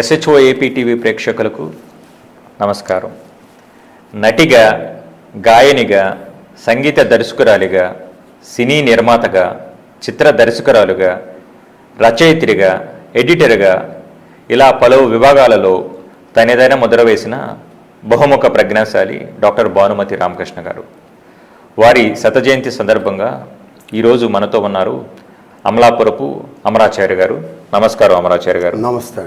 SHO APTV ప్రేక్షకులకు నమస్కారం. నటిగా గాయనిగా సంగీత దర్శకురాలిగా సినీ నిర్మాతగా చిత్ర దర్శకురాలుగా రచయిత్రిగా ఎడిటర్గా ఇలా పలు విభాగాలలో తనదైన ముద్ర వేసిన బహుముఖ ప్రజ్ఞాశాలి డాక్టర్ భానుమతి రామకృష్ణ గారు. వారి శతజయంతి సందర్భంగా ఈరోజు మనతో ఉన్నారు అమలాపురపు అమరాచార్య గారు. నమస్కారం అమరాచార్య గారు. నమస్తే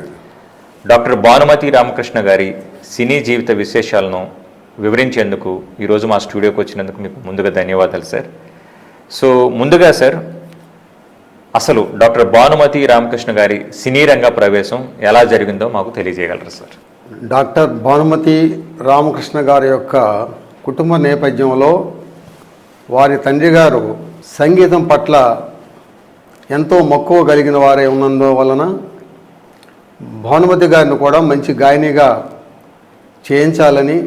డాక్టర్ భానుమతి రామకృష్ణ గారి సినీ జీవిత విశేషాలను వివరించేందుకు ఈరోజు మా స్టూడియోకి వచ్చినందుకు మీకు ముందుగా ధన్యవాదాలు సార్. సో ముందుగా సార్ అసలు డాక్టర్ భానుమతి రామకృష్ణ గారి సినీ రంగ ప్రవేశం ఎలా జరిగిందో మాకు తెలియజేయగలరు సార్? డాక్టర్ భానుమతి రామకృష్ణ గారి యొక్క కుటుంబ నేపథ్యంలో వారి తండ్రి గారు సంగీతం పట్ల ఎంతో మక్కువ కలిగిన వారే ఉన్నందు వలన భానుమతి గారిని కూడా మంచి గాయనిగా చేయించాలని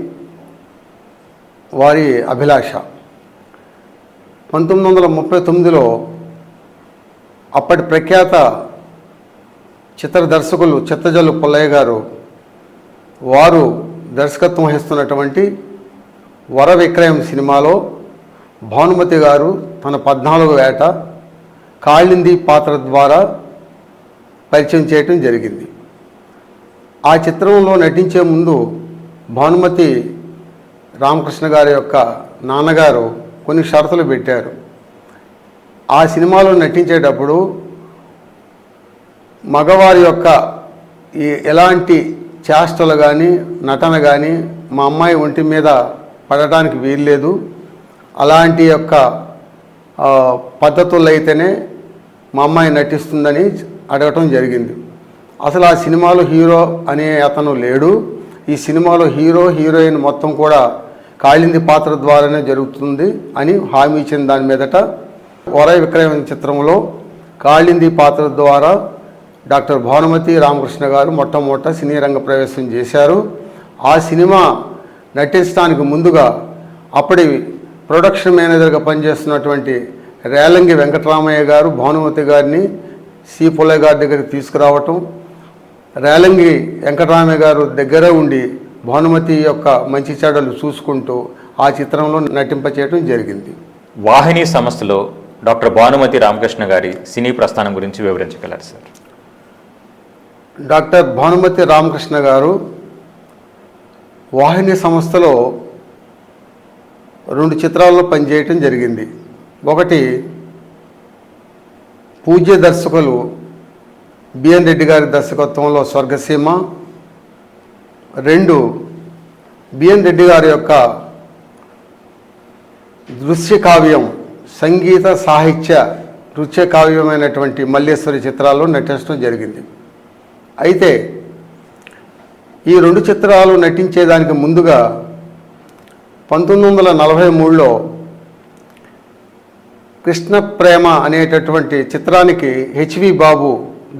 వారి అభిలాష. పంతొమ్మిది వందల ముప్పై తొమ్మిదిలో అప్పటి ప్రఖ్యాత చిత్ర దర్శకులు చిత్తజల్లు పుల్లయ్య గారు వారు దర్శకత్వం వహిస్తున్నటువంటి వర విక్రయం సినిమాలో భానుమతి గారు తన పద్నాలుగు ఏట కాళింది పాత్ర ద్వారా పరిచయం చేయటం జరిగింది. ఆ చిత్రంలో నటించే ముందు భానుమతి రామకృష్ణ గారి యొక్క నాన్నగారు కొన్ని షరతులు పెట్టారు. ఆ సినిమాలో నటించేటప్పుడు మగవారి యొక్క ఎలాంటి చేష్టలు కానీ నటన కానీ మా అమ్మాయి ఒంటి మీద పడటానికి వీల్లేదు. అలాంటి యొక్క పద్ధతులు అయితేనే మా అమ్మాయి నటిస్తుందని అడగటం జరిగింది. అసలు ఆ సినిమాలో హీరో అనే అతను లేడు. ఈ సినిమాలో హీరో హీరోయిన్ మొత్తం కూడా కాళింది పాత్ర ద్వారానే జరుగుతుంది అని హామీ ఇచ్చిన దాని మీదట వర విక్రయం చిత్రంలో కాళింది పాత్ర ద్వారా డాక్టర్ భానుమతి రామకృష్ణ గారు మొట్టమొదట సినీ రంగ ప్రవేశం చేశారు. ఆ సినిమా నటించడానికి ముందుగా అప్పటి ప్రొడక్షన్ మేనేజర్గా పనిచేస్తున్నటువంటి రేలంగి వెంకటరామయ్య గారు భానుమతి గారిని సి పుల్లయ్య గారి దగ్గరికి తీసుకురావటం రేలంగి వెంకటరామయ్య గారు దగ్గరే ఉండి భానుమతి యొక్క మంచి చెడ్డలు చూసుకుంటూ ఆ చిత్రంలో నటింపచేయడం జరిగింది. వాహిని సంస్థలో డాక్టర్ భానుమతి రామకృష్ణ గారి సినీ ప్రస్థానం గురించి వివరించగలరు సార్. డాక్టర్ భానుమతి రామకృష్ణ గారు వాహిని సంస్థలో రెండు చిత్రాల్లో పనిచేయటం జరిగింది. ఒకటి పూజ్య దర్శకులు బిఎన్ రెడ్డి గారి దర్శకత్వంలో స్వర్గసీమ. రెండు బిఎన్ రెడ్డి గారి యొక్క దృశ్య కావ్యం సంగీత సాహిత్య నృత్య కావ్యమైనటువంటి మల్లేశ్వరి చిత్రాల్లో నటించడం జరిగింది. అయితే ఈ రెండు చిత్రాలు నటించేదానికి ముందుగా పంతొమ్మిది వందల నలభై మూడులో కృష్ణ ప్రేమ అనేటటువంటి చిత్రానికి హెచ్వి బాబు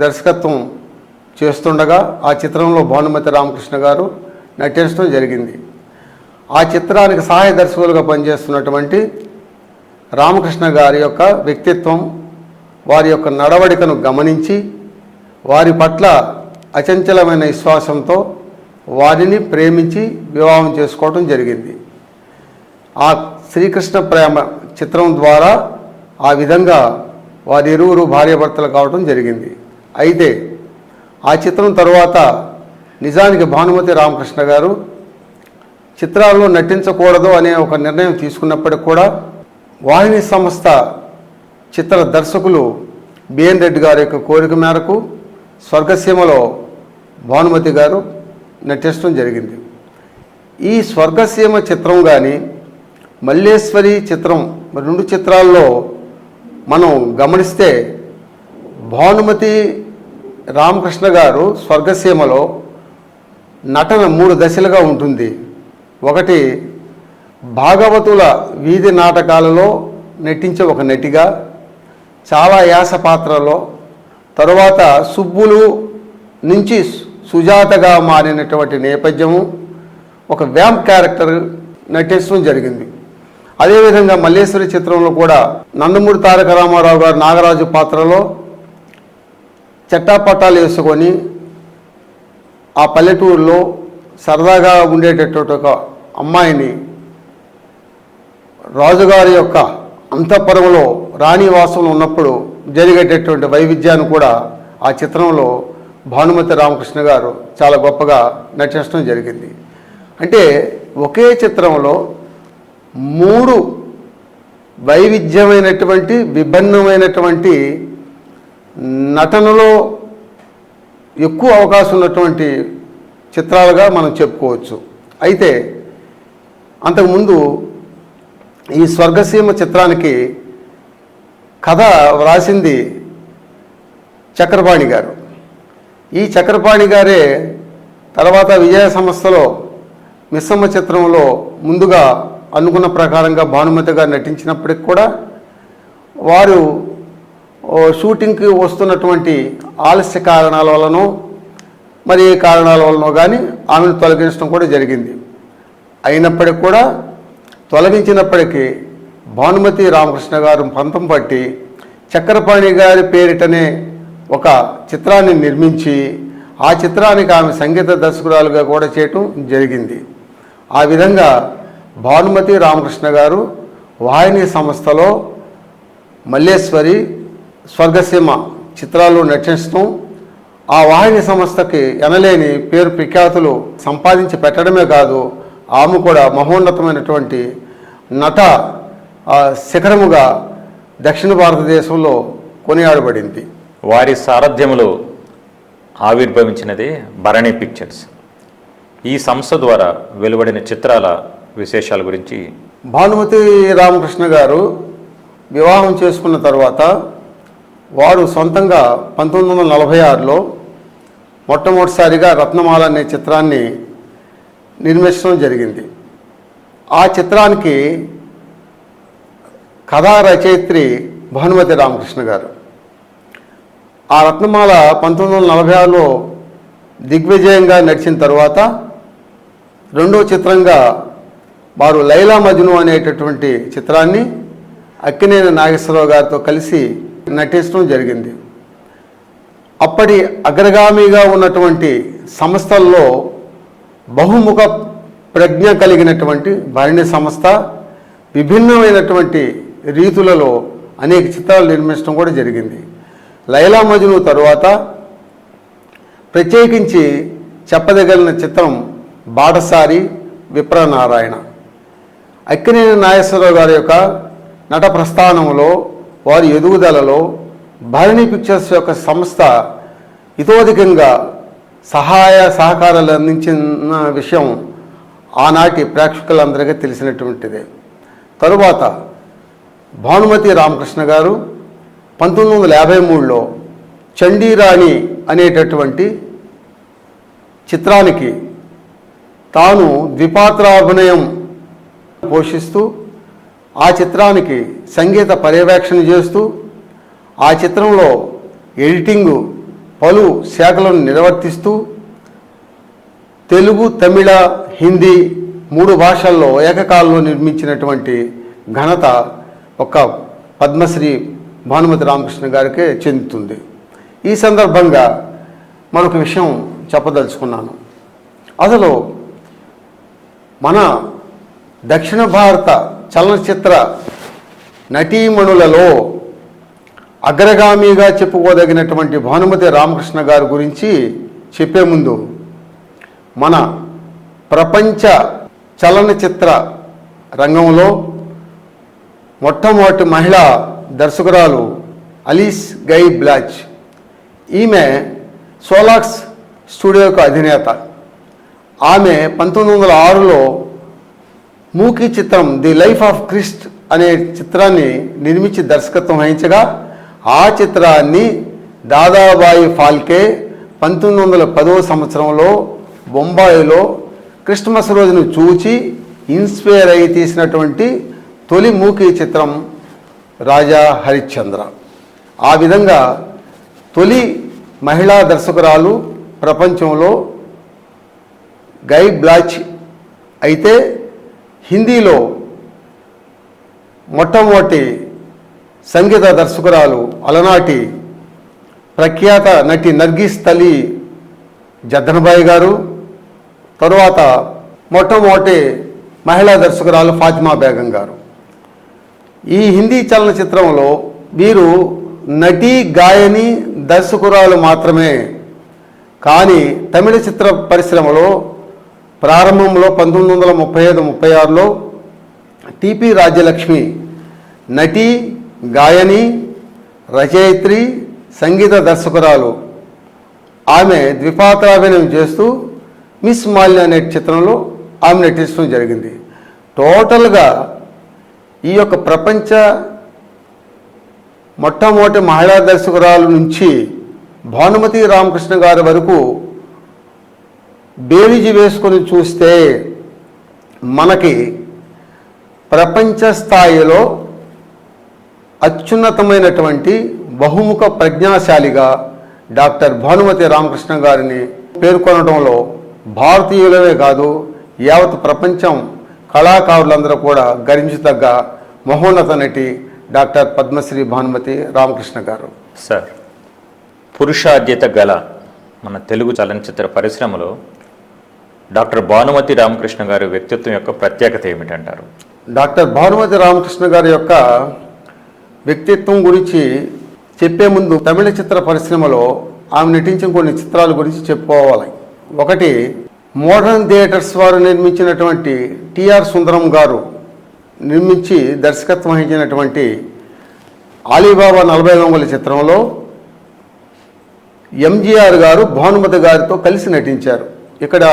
దర్శకత్వం చేస్తుండగా ఆ చిత్రంలో భానుమతి రామకృష్ణ గారు నటించడం జరిగింది. ఆ చిత్రానికి సహాయ దర్శకులుగా పనిచేస్తున్నటువంటి రామకృష్ణ గారి యొక్క వ్యక్తిత్వం వారి యొక్క నడవడికను గమనించి వారి పట్ల అచంచలమైన విశ్వాసంతో వారిని ప్రేమించి వివాహం చేసుకోవడం జరిగింది. ఆ శ్రీకృష్ణ ప్రేమ చిత్రం ద్వారా ఆ విధంగా వారి ఇరువురు భార్యాభర్తలు కావడం జరిగింది. అయితే ఆ చిత్రం తరువాత నిజానికి భానుమతి రామకృష్ణ గారు చిత్రాల్లో నటించకూడదు అనే ఒక నిర్ణయం తీసుకున్నప్పటికి కూడా వాహిని సంస్థ చిత్ర దర్శకులు బిఎన్ రెడ్డి గారి యొక్క కోరిక మేరకు స్వర్గసీమలో భానుమతి గారు నటించడం జరిగింది. ఈ స్వర్గసీమ చిత్రం కానీ మల్లేశ్వరి చిత్రం రెండు చిత్రాల్లో మనం గమనిస్తే భానుమతి రామకృష్ణ గారు స్వర్గసీమలో నటన మూడు దశలుగా ఉంటుంది. ఒకటి భాగవతుల వీధి నాటకాలలో నటించే ఒక నటిగా చాలా యాస పాత్రలో తరువాత సుబ్బులు నుంచి సుజాతగా మారినటువంటి నేపథ్యము ఒక వ్యాంప్ క్యారెక్టర్ నటించడం జరిగింది. అదేవిధంగా మల్లేశ్వరి చిత్రంలో కూడా నందమూరి తారక రామారావు గారు నాగరాజు పాత్రలో చట్టాపట్టాలు వేసుకొని ఆ పల్లెటూరులో సరదాగా ఉండేటటువంటి ఒక అమ్మాయిని రాజుగారి యొక్క అంతఃపురంలో రాణివాసంలో ఉన్నప్పుడు జరిగేటటువంటి వైవిధ్యాన్ని కూడా ఆ చిత్రంలో భానుమతి రామకృష్ణ గారు చాలా గొప్పగా నటించడం జరిగింది. అంటే ఒకే చిత్రంలో మూడు వైవిధ్యమైనటువంటి విభిన్నమైనటువంటి నటనలో ఎక్కువ అవకాశం ఉన్నటువంటి చిత్రాలుగా మనం చెప్పుకోవచ్చు. అయితే అంతకుముందు ఈ స్వర్గసీమ చిత్రానికి కథ వ్రాసింది చక్రపాణి గారు. ఈ చక్రపాణి గారే తర్వాత విజయ సంస్థలో మిస్సమ్మ చిత్రంలో ముందుగా అనుకున్న ప్రకారంగా భానుమతి గారు నటించినప్పటికి కూడా వారు షూటింగ్కి వస్తున్నటువంటి ఆలస్య కారణాల వలనో మరి ఏ కారణాల వలనో కానీ ఆమెను తొలగించడం కూడా జరిగింది. అయినప్పటికి కూడా తొలగించినప్పటికీ భానుమతి రామకృష్ణ గారు పంతం పట్టి చక్రపాణి గారి పేరిటనే ఒక చిత్రాన్ని నిర్మించి ఆ చిత్రానికి ఆమె సంగీత దర్శకురాలుగా కూడా చేయటం జరిగింది. ఆ విధంగా భానుమతి రామకృష్ణ గారు వాహిని సంస్థలో మల్లేశ్వరి స్వర్గసీమ చిత్రాలు నటించడం ఆ వాహిని సంస్థకి ఎనలేని పేరు ప్రఖ్యాతులు సంపాదించి పెట్టడమే కాదు ఆమె కూడా మహోన్నతమైనటువంటి నట శిఖరముగా దక్షిణ భారతదేశంలో కొనియాడబడింది. వారి సారథ్యంలో ఆవిర్భవించినదే భరణి పిక్చర్స్ ఈ సంస్థ ద్వారా వెలువడిన చిత్రాల విశేషాల గురించి భానుమతి రామకృష్ణ గారు వివాహం చేసుకున్న తర్వాత వారు సొంతంగా పంతొమ్మిది వందల నలభై ఆరులో మొట్టమొదటిసారిగా రత్నమాల అనే చిత్రాన్ని నిర్మించడం జరిగింది. ఆ చిత్రానికి కథా రచయిత్రి భానుమతి రామకృష్ణ గారు. ఆ రత్నమాల పంతొమ్మిది వందల నలభై ఆరులో దిగ్విజయంగా నడిచిన తర్వాత రెండో చిత్రంగా వారు లైలా మజ్ను అనేటటువంటి చిత్రాన్ని అక్కినేని నాగేశ్వరరావు గారితో కలిసి నటించడం జరిగింది. అప్పటి అగ్రగామిగా ఉన్నటువంటి సంస్థల్లో బహుముఖ ప్రజ్ఞ కలిగినటువంటి భరణి సంస్థ విభిన్నమైనటువంటి రీతులలో అనేక చిత్రాలు నిర్మించడం కూడా జరిగింది. లైలా మజును తరువాత ప్రత్యేకించి చెప్పదగిన చిత్రం బాటసారి విప్రనారాయణ. అక్కినేని నాగేశ్వరరావు గారి యొక్క నట ప్రస్థానంలో వారి ఎదుగుదలలో భరణి పిక్చర్స్ యొక్క సంస్థ ఇతోధికంగా సహాయ సహకారాలు అందించిన విషయం ఆనాటి ప్రేక్షకులందరికీ తెలిసినటువంటిదే. తరువాత భానుమతి రామకృష్ణ గారు పంతొమ్మిది వందల యాభై మూడులో చండీరాణి అనేటటువంటి చిత్రానికి తాను ద్విపాత్రాభినయం పోషిస్తూ ఆ చిత్రానికి సంగీత పర్యవేక్షణ చేస్తూ ఆ చిత్రంలో ఎడిటింగు పలు శాఖలను నిర్వర్తిస్తూ తెలుగు తమిళ హిందీ మూడు భాషల్లో ఏకకాలంలో నిర్మించినటువంటి ఘనత ఒక పద్మశ్రీ భానుమతి రామకృష్ణ గారికే చెందుతుంది. ఈ సందర్భంగా మరొక విషయం చెప్పదలుచుకున్నాను. అసలు మన దక్షిణ భారత చలనచిత్ర నటీమణులలో అగ్రగామిగా చెప్పుకోదగినటువంటి భానుమతి రామకృష్ణ గారి గురించి చెప్పే ముందు మన ప్రపంచ చలనచిత్ర రంగంలో మొట్టమొదటి మహిళా దర్శకురాలు అలీస్ గై బ్లాచ్. ఈమె సోలాక్స్ స్టూడియోకు అధినేత. ఆమె పంతొమ్మిది వందల ఆరులో మూకీ చిత్రం ది లైఫ్ ఆఫ్ క్రిస్ట్ అనే చిత్రాన్ని నిర్మించి దర్శకత్వం వహించగా ఆ చిత్రాన్ని దాదాబాయి ఫాల్కే పంతొమ్మిది వందల పదవ సంవత్సరంలో బొంబాయిలో క్రిస్మస్ రోజును చూచి ఇన్స్పైర్ అయి తీసినటువంటి తొలి మూకీ చిత్రం రాజా హరిశ్చంద్ర. ఆ విధంగా తొలి మహిళా దర్శకురాలు ప్రపంచంలో గై బ్లాచ్ అయితే హిందీలో మొట్టమొదటి సంగీత దర్శకురాలు అలనాటి ప్రఖ్యాత నటి నర్గిస్ తల్లి జద్దనబాయి గారు తరువాత మొట్టమొదటి మహిళా దర్శకురాలు ఫాతిమా బేగం గారు. ఈ హిందీ చలనచిత్రంలో వీరు నటి గాయని దర్శకురాలు మాత్రమే కానీ తమిళ చిత్ర పరిశ్రమలో ప్రారంభంలో పంతొమ్మిది వందల ముప్పై ఐదు ముప్పై ఆరులో టిపి రాజ్యలక్ష్మి నటి గాయని రచయిత్రి సంగీత దర్శకురాలు. ఆమె ద్విపాత్రాభినయం చేస్తూ మిస్ మాల్య అనే చిత్రంలో ఆమె నటించడం జరిగింది. టోటల్గా ఈ యొక్క ప్రపంచ మొట్టమొదటి మహిళా దర్శకురాలు నుంచి భానుమతి రామకృష్ణ గారి వరకు బేరీజు వేసుకొని చూస్తే మనకి ప్రపంచ స్థాయిలో అత్యున్నతమైనటువంటి బహుముఖ ప్రజ్ఞాశాలిగా డాక్టర్ భానుమతి రామకృష్ణ గారిని పేర్కొనడంలో భారతీయులమే కాదు యావత్ ప్రపంచం కళాకారులందరూ కూడా గరించదగ్గ మహోన్నత నటి డాక్టర్ పద్మశ్రీ భానుమతి రామకృష్ణ గారు. సార్ పురుషాద్యత గల మన తెలుగు చలనచిత్ర పరిశ్రమలో డాక్టర్ భానుమతి రామకృష్ణ గారి వ్యక్తిత్వం యొక్క ప్రత్యేకత ఏమిటంటారు? డాక్టర్ భానుమతి రామకృష్ణ గారి యొక్క వ్యక్తిత్వం గురించి చెప్పే ముందు తమిళ చిత్ర పరిశ్రమలో ఆమె నటించిన కొన్ని చిత్రాల గురించి చెప్పుకోవాలి. ఒకటి మోడర్న్ థియేటర్స్ వారు నిర్మించినటువంటి టిఆర్ సుందరం గారు నిర్మించి దర్శకత్వం వహించినటువంటి ఆలీబాబా నలభై దొంగల చిత్రంలో ఎంజీఆర్ గారు భానుమతి గారితో కలిసి నటించారు. ఇక్కడ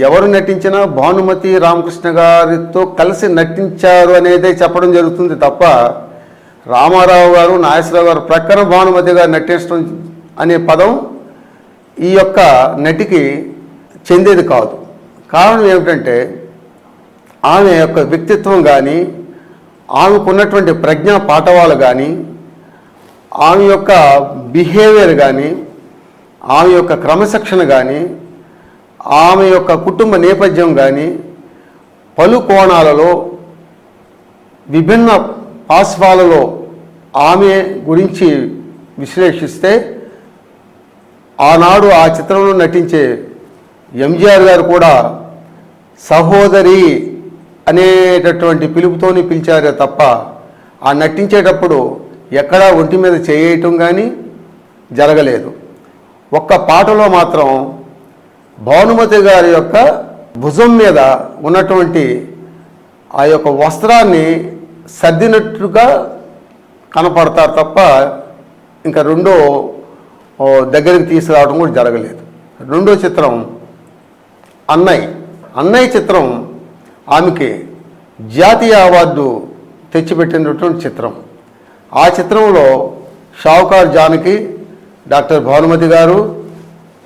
ఎవరు నటించినా భానుమతి రామకృష్ణ గారితో కలిసి నటించారు అనేదే చెప్పడం జరుగుతుంది తప్ప రామారావు గారు నాగేశ్వరరావు గారు ప్రక్కన భానుమతి గారు నటించడం అనే పదం ఈ యొక్క నటికి చెందేది కాదు. కారణం ఏమిటంటే ఆమె యొక్క వ్యక్తిత్వం కానీ ఆమెకున్నటువంటి ప్రజ్ఞా పాఠవాలు కానీ ఆమె యొక్క బిహేవియర్ కానీ ఆమె యొక్క క్రమశిక్షణ కానీ ఆమె యొక్క కుటుంబ నేపథ్యం కానీ పలు కోణాలలో విభిన్న పాశ్వాలలో ఆమె గురించి విశ్లేషిస్తే ఆనాడు ఆ చిత్రంలో నటించే ఎంజీఆర్ గారు కూడా సహోదరి అనేటటువంటి పిలుపుతోని పిలిచారే తప్ప ఆ నటించేటప్పుడు ఎక్కడా ఒంటి మీద చేయటం కానీ జరగలేదు. ఒక్క పాటలో మాత్రం భానుమతి గారి యొక్క భుజం మీద ఉన్నటువంటి ఆ యొక్క వస్త్రాన్ని సర్దినట్టుగా కనపడతారు తప్ప ఇంకా రెండో దగ్గరికి తీసుకురావడం కూడా జరగలేదు. రెండో చిత్రం అన్నయ్య. అన్నయ్య చిత్రం ఆమెకి జాతీయ అవార్డు తెచ్చిపెట్టినటువంటి చిత్రం. ఆ చిత్రంలో షావుకార్ జానకి డాక్టర్ భానుమతి గారు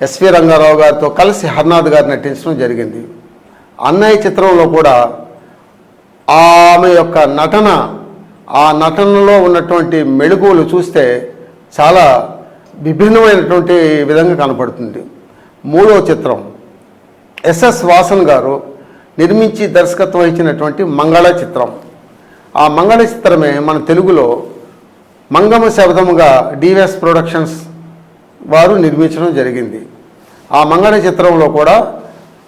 ఎస్వి రంగారావు గారితో కలిసి హర్నాథ్ గారు నటించడం జరిగింది. అన్నయ్య చిత్రంలో కూడా ఆమె యొక్క నటన ఆ నటనలో ఉన్నటువంటి మెళుకువలు చూస్తే చాలా విభిన్నమైనటువంటి విధంగా కనపడుతుంది. మూడో చిత్రం ఎస్ఎస్ వాసన్ గారు నిర్మించి దర్శకత్వం ఇచ్చినటువంటి మంగళ చిత్రం. ఆ మంగళ చిత్రమే మన తెలుగులో మంగమ శబ్దముగా డివిఎస్ ప్రొడక్షన్స్ వారు నిర్మించడం జరిగింది. ఆ మంగళ చిత్రంలో కూడా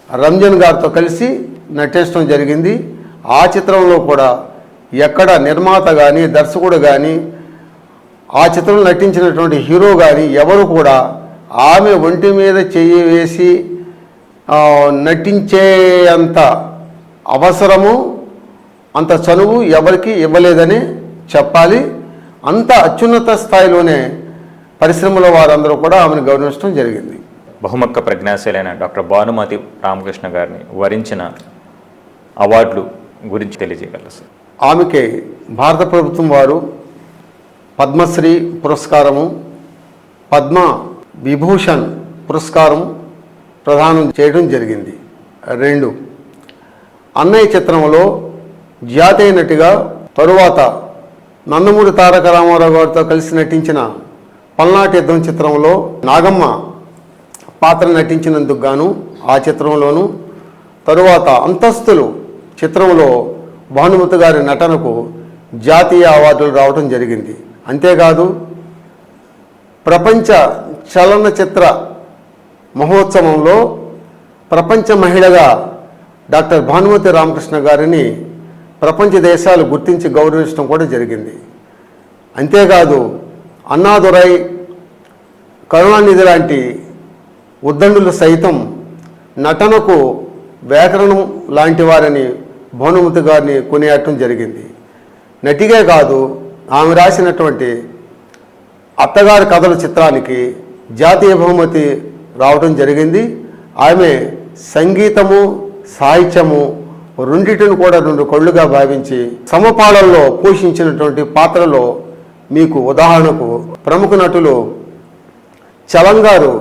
రంజన్ గారితో కలిసి నటించడం జరిగింది. ఆ చిత్రంలో కూడా ఎక్కడ నిర్మాత కానీ దర్శకుడు కానీ ఆ చిత్రంలో నటించినటువంటి హీరో కానీ ఎవరు కూడా ఆమె ఒంటి మీద చెయ్యి వేసి నటించేంత నటించే అంత అవసరము అంత చనువు ఎవరికి ఇవ్వలేదని చెప్పాలి. అంత అత్యున్నత స్థాయిలోనే పరిశ్రమలో వారందరూ కూడా ఆమెను గౌరవించడం జరిగింది. బహుముఖ ప్రజ్ఞాశీలైన డాక్టర్ భానుమతి రామకృష్ణ గారిని వరించిన అవార్డులు గురించి తెలియజేయగలరు సార్. ఆమెకి భారత ప్రభుత్వం వారు పద్మశ్రీ పురస్కారము పద్మ విభూషణ్ పురస్కారం ప్రదానం చేయడం జరిగింది. రెండు అన్నయ్య చిత్రంలో జాతీయ నటిగా తరువాత నందమూరి తారక రామారావు గారితో కలిసి నటించిన పల్నాటి యుద్ధం చిత్రంలో నాగమ్మ పాత్ర నటించినందుకు గాను ఆ చిత్రంలోను తరువాత అంతస్తులు చిత్రంలో భానుమతి గారి నటనకు జాతీయ అవార్డులు రావడం జరిగింది. అంతేకాదు ప్రపంచ చలనచిత్ర మహోత్సవంలో ప్రపంచ మహిళగా డాక్టర్ భానుమతి రామకృష్ణ గారిని ప్రపంచ దేశాలు గుర్తించి గౌరవించడం కూడా జరిగింది. అంతేకాదు అన్నాదురై కరుణానిధి లాంటి ఉద్దండులు సైతం నటనకు వ్యాకరణం లాంటి వారిని భానుమతి గారిని కొనియాడటం జరిగింది. నటిగే కాదు ఆమె రాసినటువంటి అత్తగారి కథల చిత్రానికి జాతీయ బహుమతి రావడం జరిగింది. ఆమె సంగీతము సాహిత్యము రెండిటిని కూడా రెండు కళ్ళుగా భావించి సమపాళల్లో పోషించినటువంటి పాత్రలో మీకు ఉదాహరణకు ప్రముఖ నటులు చలంగారు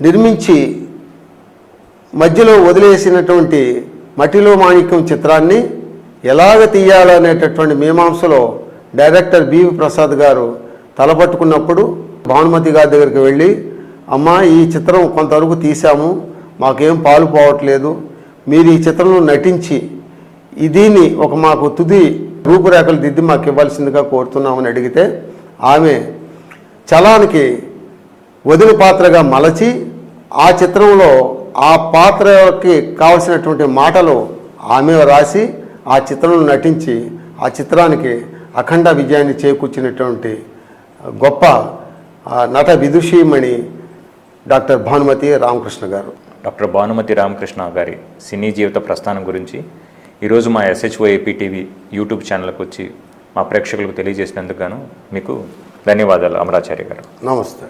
నిర్మించి మధ్యలో వదిలేసినటువంటి మట్టిలో మాణిక్యం చిత్రాన్ని ఎలాగ తీయాలనేటటువంటి మీమాంసలో డైరెక్టర్ బివి ప్రసాద్ గారు తలపట్టుకున్నప్పుడు భానుమతి గారి దగ్గరికి వెళ్ళి అమ్మా ఈ చిత్రం కొంతవరకు తీసాము మాకేం పాలు పోవట్లేదు మీరు ఈ చిత్రంలో నటించి దీన్ని ఒక మాకు తుది రూపురేఖలు దిద్ది మాకు ఇవ్వాల్సిందిగా కోరుతున్నామని అడిగితే ఆమె చలానికి వదిన పాత్రగా మలచి ఆ చిత్రంలో ఆ పాత్రకి కావలసినటువంటి మాటలు ఆమె రాసి ఆ చిత్రంలో నటించి ఆ చిత్రానికి అఖండ విజయాన్ని చేకూర్చినటువంటి గొప్ప నట విదుషీమణి డాక్టర్ భానుమతి రామకృష్ణ గారు. డాక్టర్ భానుమతి రామకృష్ణ గారి సినీ జీవిత ప్రస్థానం గురించి ఈరోజు మా ఎస్హెచ్ఓ టీవీ యూట్యూబ్ ఛానల్కి వచ్చి మా ప్రేక్షకులకు తెలియజేసినందుకు గాను మీకు ధన్యవాదాలు అమరాచార్య గారు. నమస్తే.